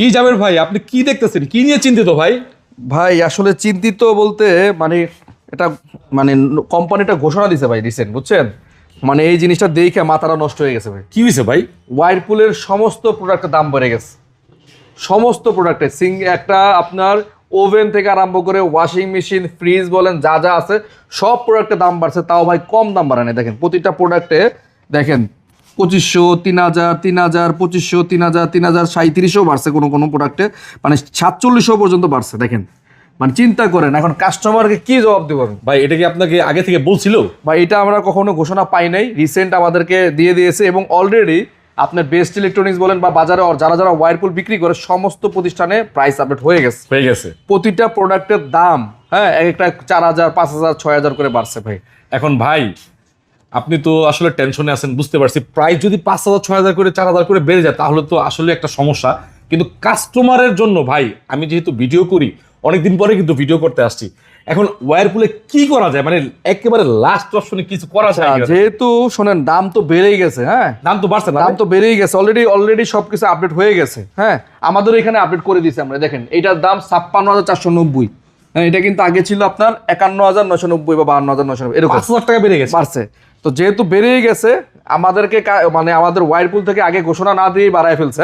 কি যাবেন ভাই? আপনি কি দেখতেছেন? কি নিয়ে চিন্তিত ভাই? ভাই আসলে চিন্তিত বলতে মানে এটা মানে কোম্পানিটা ঘোষণা দিছে ভাই রিসেন্ট বুঝছেন? মানে এই জিনিসটা দেখে মাথাটা নষ্ট হয়ে গেছে ভাই। কি হয়েছে ভাই? ওয়াইরপুলের সমস্ত প্রোডাক্টের দাম বেড়ে গেছে। সমস্ত প্রোডাক্টের সিং একটা আপনার ওভেন থেকে আরম্ভ করে ওয়াশিং মেশিন ফ্রিজ বলেন যা যা আছে সব প্রোডাক্টের দাম বাড়ছে তাও ভাই কম দাম বাড়ে দেখেন প্রতিটা প্রোডাক্টে দেখেন পঁচিশশো তিন হাজার তিন হাজার পঁচিশশো তিন হাজার তিন হাজার সাঁত্রিশও বাড়ছে কোনো কোনো প্রোডাক্টে। মানে সাতচল্লিশশো পর্যন্ত বাড়ছে দেখেন। মানে চিন্তা করেন এখন কাস্টমারকে কি জবাব দেবো আমি? ভাই এটা কি আপনাকে আগে থেকে বলছিল? ভাই এটা আমরা কখনো ঘোষণা পাই নাই। রিসেন্ট আমাদেরকে দিয়ে দিয়েছে এবং অলরেডি আপনার বেস্ট ইলেকট্রনিক্স বলেন বা বাজারে যারা যারা ওয়ারপুল বিক্রি করে সমস্ত প্রতিষ্ঠানে প্রাইস আপডেট হয়ে গেছে। হয়ে গেছে। প্রতিটা প্রোডাক্টের দাম হ্যাঁ একটা চার হাজার পাঁচ হাজার ছয় হাজার করে বাড়ছে ভাই। এখন ভাই আপনি তো আসলে টেনশনে আছেন বুঝতে পারছি। প্রাইস যদি পাঁচ হাজার ছয় হাজার করে চার হাজার করে বেড়ে যায় তাহলে তো আসলে একটা সমস্যা। কিন্তু কাস্টমারের জন্য ভাই আমি যেহেতু ভিডিও করি অনেকদিন পরে কিন্তু ভিডিও করতে আসছি। এখন ওয়ারপুলে কি করা যায়? মানে একেবারে লাস্ট অপশনে কিছু করা যায় যেহেতু শোনেন দাম তো বেড়েই গেছে হ্যাঁ? দাম তো বাড়ছে না দাম তো বেড়েই গেছে অলরেডি অলরেডি সবকিছু আপডেট হয়ে গেছে হ্যাঁ? আমাদের এখানে আপডেট করে দিয়েছে আমরা দেখেন এটার দাম ছাপ্পান্ন হাজার চারশো নব্বই। হ্যাঁ এটা কিন্তু আগে ছিল আপনার একান্ন হাজার নশো নব্বই বা বাহান্ন হাজার নশো নব্বই এরকম। পাঁচ হাজার টাকা বেড়ে গেছে। বাড়ছে। তো যেহেতু বেড়েই গেছে, আমাদেরকে মানে আমাদের ওয়াইরপুল থেকে আগে ঘোষণা না দিয়েই বাড়ায় ফেলছে